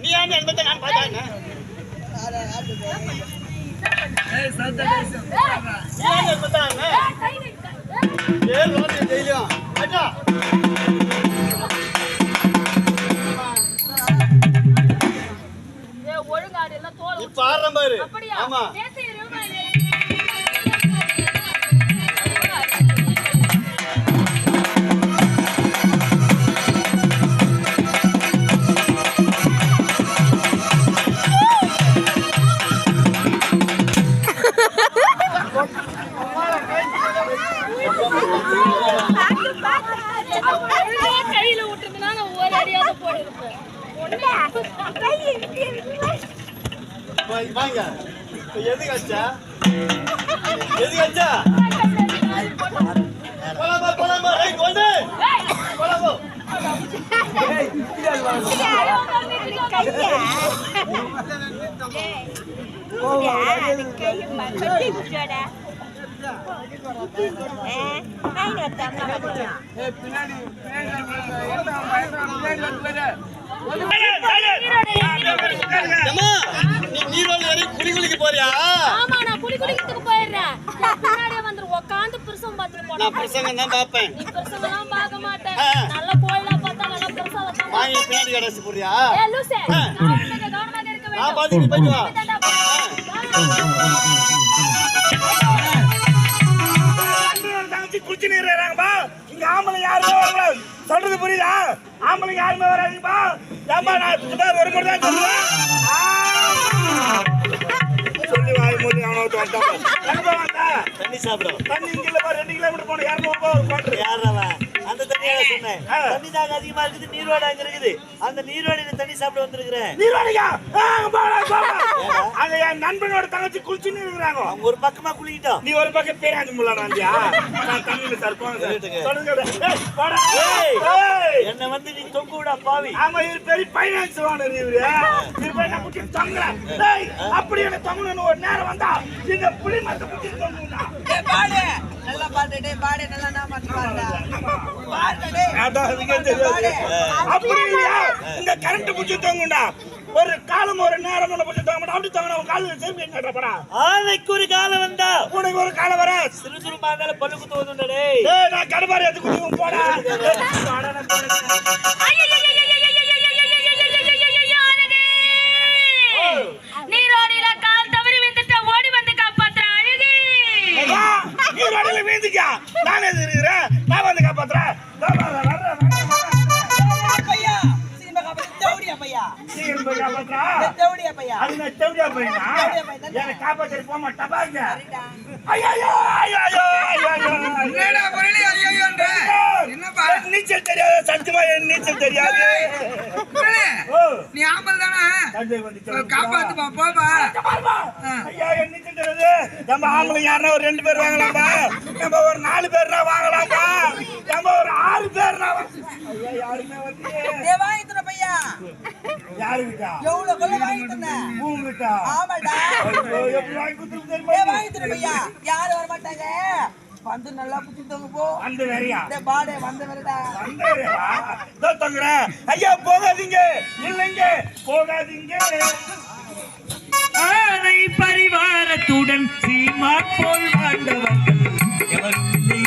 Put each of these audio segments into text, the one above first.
நீ ஏன் என்பதை நான் பார்த்தேன் நீ ஏன் என்பதை ஏன் ரோடு டெய்லியும் அட்டா இப்ப ஆடுறேன் பாரு. ஆமா. எதுக்கு அடிச்சா எதுக்கு அடிச்சா போலாமா போலாமா ரைட் ஒன்று போலாமா அம்மா நீ நீரோட ஏறி குளி குளிக்க போறியா? ஆமா நான் குளி குளிக்கிறதுக்கு போயிடுறேன். நான் பின்னாடியே வந்துரு உட்காந்து பிரசவம் பார்த்துட்டு போனா நான் பிரசங்கம் தான் பார்ப்பேன். நீ பிரசவம்லாம் பார்க்க மாட்டேன். நல்ல கோயிலா பார்த்தா நல்ல பிரசவம் தான் வாங்கி பின்னாடி கடைசி போறியா ஏ லூசே. கவனமாக கவனமாக இருக்க நான் வேண்டும். பார்த்து நீ போயிட்டு வா. குளிச்சுன்னு இருக்கிறாங்கப்பா இங்க ஆம்பளை யாருமே வரல. சொல்றது புரியுதா? ஆம்பளை யாருமே வராதீங்கப்பா ஏப்பா நான் இப்பதான் ஒரு முறை தான் சொல்லுவேன். சொல்லி வாய் மூடி அவனை வந்தா? தண்ணி சாப்பிடும் தண்ணி இங்க இல்லப்பா ரெண்டு கிலோமீட்டர் போன இரநூறு ரூபாய் ஒரு குவாட்டர் தண்ணி தாங்க அதிகமா இருக்குது நீரோடு அங்க இருக்குது. அந்த நீரோடு தண்ணி சாப்பிட வந்திருக்கிறேன். நீர்வாடிக்கா அங்க என் நண்பனோட தங்கச்சி குளிச்சுன்னு இருக்கிறாங்க. அவங்க ஒரு பக்கமா குளிக்கிட்டோம். நீ ஒரு பக்கம் பேராஞ்சு முள்ளாண்டியா நான் தண்ணியில. சொல்லுங்க. என்ன வந்து நீ தொங்க விடா பாவி. ஆமா இவரு பெரிய பைனான்ஸ் ஓனர் இவரு. இவரு போய் நான் குட்டி தொங்குறேன். டேய் அப்படி என்ன தொங்கணும்னு ஒரு நேரம் வந்தா இந்த புளி மரத்தை குட்டி பாடு. நல்லா பாடு டேய் பாடு நல்லா நான் பாட்டு. பாடுடா பாடு டேய் அதான் அதுக்கே தெரியாது. அப்படி இல்லையா? இந்த கரண்ட் குச்சி தொங்குடா ஒரு காலம் ஒரு நேரம் ஒண்ணு பிடிச்சி தொங்க அப்படி தொங்கினா உன் காலில் சேர்ந்து என்ன படா? ஆனைக்கு ஒரு காலம் வந்தா. உனக்கு ஒரு காலம் வர. சிறு சுருமா இருந்தாலும் பல்லு குத்து நான் கடுபாரி எடுத்து குடிக்கும் போடா. தேவடியா பையா? அது நான் தேவடியா பையனா? என்னை. ஐயோ, ஐயோ, ஐயோ, ஐயோ. என்னடா முரளி ஐயோன்ற? என்னப்பா? நீச்சல் தெரியாது சத்தியமா நீச்சல் தெரியாது. ஓ, நீ ஆம்பல் தானே. காப்பாத்துப்பா போப்பா. ஐயா, நீச்சல் தெரியாது. நம்ம ஆம்பளை யாருன்னா ஒரு ரெண்டு பேர் வாங்கலாம்பா நம்ம ஒரு நாலு பேர்னா வாங்கலாம்பா நம்ம ஒரு ஆறு பேர்னா வாங்க- ஐயா, யாருமே வரலையே. டேய் வாங்கி தர பையா யாருக்கிட்டா? எவ்வளவு கொள்ள வாங்கி தந்தேன் பூங்கிட்டா? ஆமாடா. ஐயோ, எப்படி வாங்கி கொடுத்துருக்கு டேய் தெரியுமா? வாங்கி தர பையா. யாரும் வர மாட்டாங்க வந்து நல்லா புத்தி தொங்க போ. அந்த வேறையா பாடு வந்த வரடா. அந்த வேறையா? இதோ தொங்குறேன். ஐயா போகாதீங்க. இல்லைங்க போகாதீங்க. ஆனை பரிவாரத்துடன் சீமான் போல் வாழ்ந்தவர்கள். எவரும் இல்லை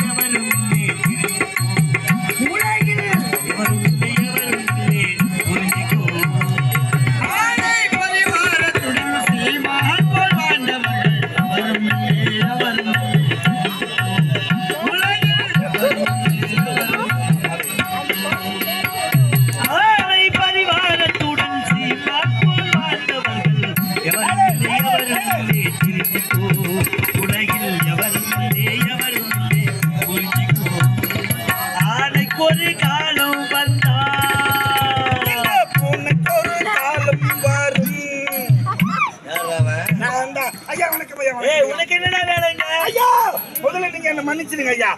நீங்க என்ன மன்னிச்சிடுங்க ஐயா.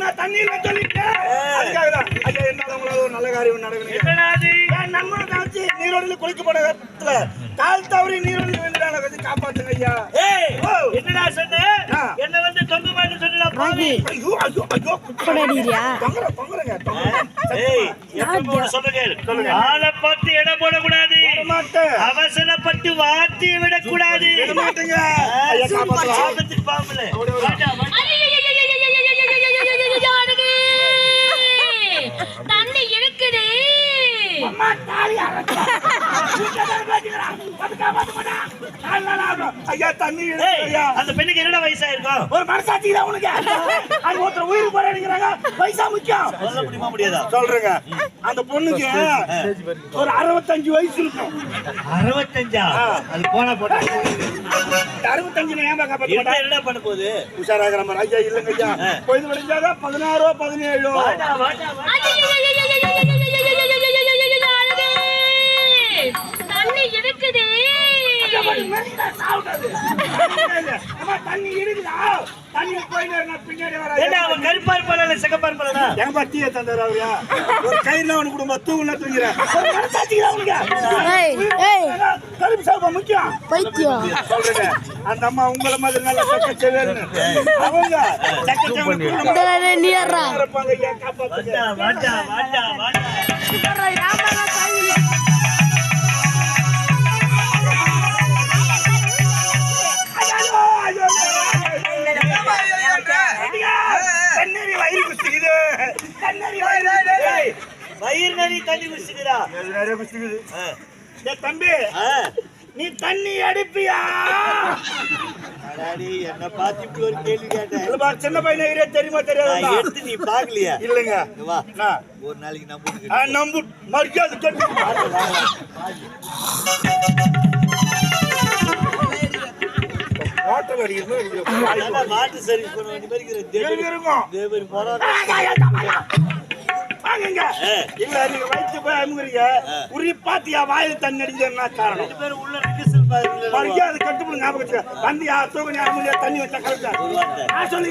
நான் தண்ணியில சொல்லிட்டேன் அதுக்காக தான். ஐயா என்னால உங்களால ஒரு நல்ல காரியம் நடக்கணும் என்னடா அது நண்பனை தாச்சி நீரோடியில் குளிக்க போன இடத்துல கால் தவறி நீரோடியில் விழுந்துட்டான கொஞ்சம் காப்பாத்துங்க ஐயா. ஏய் ஓ. என்னடா சொன்ன. என்ன வந்து தொங்க மாட்டு சொன்னா பாவி ஐயோ ஐயோ ஐயோ. தொங்குற தொங்குறங்க ஏய் எப்பவும் சொல்லுங்க? சொல்லுங்க. ஆளை பார்த்து இடம் போடக்கூடாது. மாட்டேன் அவசரப்பட்டு வார்த்தை விடக்கூடாது. ஐயா தண்ணி இருக்கு ஏய் ஐயா அந்த பெண்ணுக்கு என்னடா வயசாயிருக்கும்? ஒரு மனசாட்சி இல்ல உனக்கு. அது ஒருத்தர் உயிர் போறாங்க பைசா முக்கியம். சொல்ல முடியுமா முடியாதா? சொல்றேங்க. அந்த பொண்ணுக்கு ஒரு அறுபத்தஞ்சு வயசு இருக்கும். அறுபத்தஞ்சா? அது போனா போட்டா. அறுபத்தஞ்சு ஏன் மாட்டேன் என்ன பண்ண போகுது? உஷாராகிற மாதிரி. ஐயா இல்லைங்க ஐயா. பதினாறோ பதினேழோ. கருப்பா இருப்பாளா சிகப்பா இருப்பாளா எங்க டீயை தந்தாரு அவரு? ஒரு கயிறுல அவனு குடும்பம் தூங்குனா தூங்கிறேன் கருப்பு சாப்பா முக்கியம். பைத்தியம். சொல்றேங்க அந்த அம்மா உங்களை மாதிரி நல்ல சக்க செவேல்னு அவங்க சக்க நீ வாடா, வாடா, வாடா, கண்ணேறி வயிறு நரி தண்ணி குடிச்சுக்கிறா நிறைய ஏய், தம்பி. நீ தண்ணி அடிப்பியா அடாடி, என்ன பார்த்து இப்படி ஒரு கேள்வி கேட்டேன். சின்ன பையன் தெரியுமா தெரியாதா? எடுத்து நீ பாக்கலையா இல்லைங்க. வா? ஒரு நாளைக்கு நம்பு மரியாதை ஹோட்டல் அடிக்கணும் நல்லா மாட்டு சர்வீஸ் பண்ண வேண்டிய மாதிரி இருக்கிற தேவரி- இருக்கும் தேவரி போறான் வாங்குங்க இல்ல நீங்க வயிற்று போய் அமுகுறீங்க உரி பாத்தியா வாயில் தண்ணி அடிக்க என்ன காரணம் உள்ள பாருங்க மரியாதை கட்டுப்படும் ஞாபகம் வச்சுக்க. வந்தியா தூக்கணி அமுதியா தண்ணி வச்சா நான்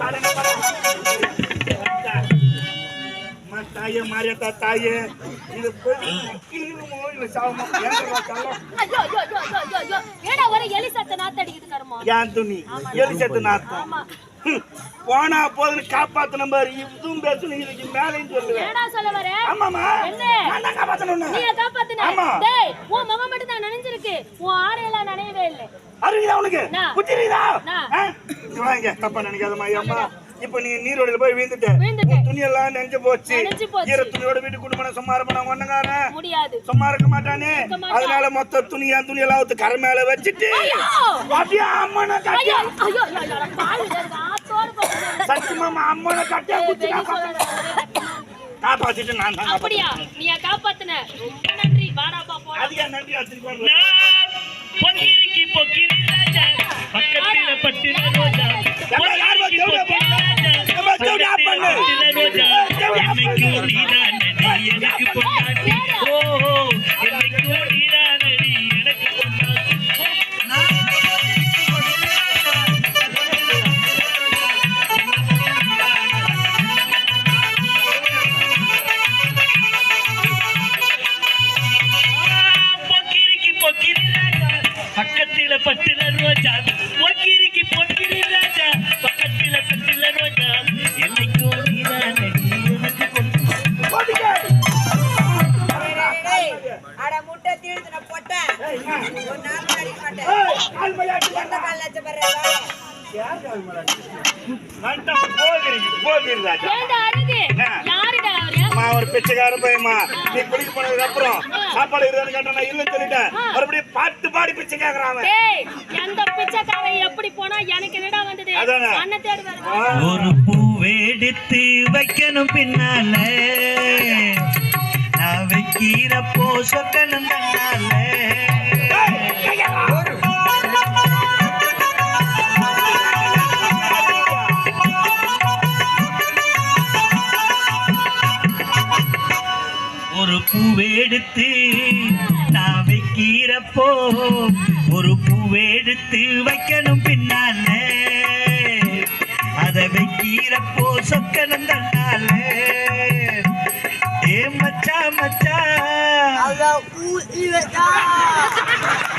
பாருங்க. அம்மா, தாயே மாரியாத்தா தாயே. இது போய் இருமோ இல்ல சாவமோ ஏடா ஒரு எலி சத்த நாத்து அடிக்குது கருமோ. ஏன் துணி? எலிசத்து நாத்தம். ஆமா. ஹம், போனா போதுன்னு காப்பாத்தன பாரு. இதுவும் பேசணும் இதுக்கு மேலேயும் சொல்லுவேன். ஏடா சொல்ல வர? ஆமாமா என்ன? காப்பாத்தணும் நீ காப்பாத்துன. டேய் உன் முகம் மட்டும் தான் நனைஞ்சிருக்கு. உன் ஆடையெல்லாம் நனையவே இல்லை. அறியுதா உனக்கு? இங்க வாங்க தப்பா நினைக்காதம்மா அம்மா. இப்ப நீ நீரோடையில போய் வீழ்ந்துட்ட. துணியெல்லாம் நெஞ்சு போச்சு. ஈர துணியோட வீட்டு குடும்பம் சும்மா இருப்பான் ஒண்ணுங்காரன் சும்மா இருக்க மாட்டானே. அதனால மொத்த துணி என் துணியெல்லாம் ஊத்து கரை மேல வச்சுட்டு! அப்படியே அம்மனை கட்டி சத்தியமா அம்மனை கட்டி குத்தி. காப்பாத்திட்டு நான் தான் அப்படியா நீ காப்பாத்துன ரொம்ப நன்றி வாடாப்பா போடா அதிக நன்றி வச்சிருக்கோம் நான் பொக்கிரிக்கு பொக்கிரி ராஜா பக்கத்தில பட்டின ரோஜா பொக்கிரிக்கு பொக்கிரி ஒரு பிச்சைக்கார பையமா நீ குளிக்க போனதுக்கு அப்புறம் சாப்பாடு இருக்கான்னு கேட்டா நான் இல்லைன்னு சொல்லிட்டேன். மறுபடியும் பாட்டு பாடி பிச்சை கேக்குறான் அவன். டேய் எந்த பிச்சைக்காரன் எப்படி போனா எனக்கு என்னடா வந்தது? அதானே. அண்ணன் தேடி வருவா ஒரு பூவெடுத்து வைக்கணும் பின்னால. நான் வைக்கிறப்போ சொக்கணும் தன்னால எடுத்து நான் வைக்கிறப்போ ஒரு பூவெடுத்து வைக்கணும் பின்னால. அதை வைக்கிறப்போ சொக்கணும் தன்னால. ஏ மச்சா மச்சா.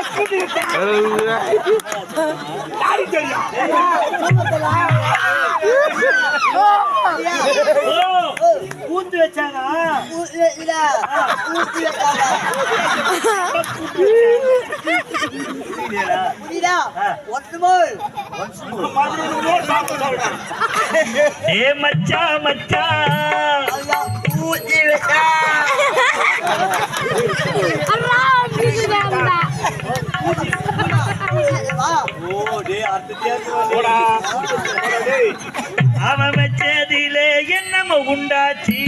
மச்சா யாரு தெரியும் கூத்து வச்சானா மதுரை ஏ மச்சா மச்சா. அவன் வச்சதிலே என்னமோ உண்டாச்சு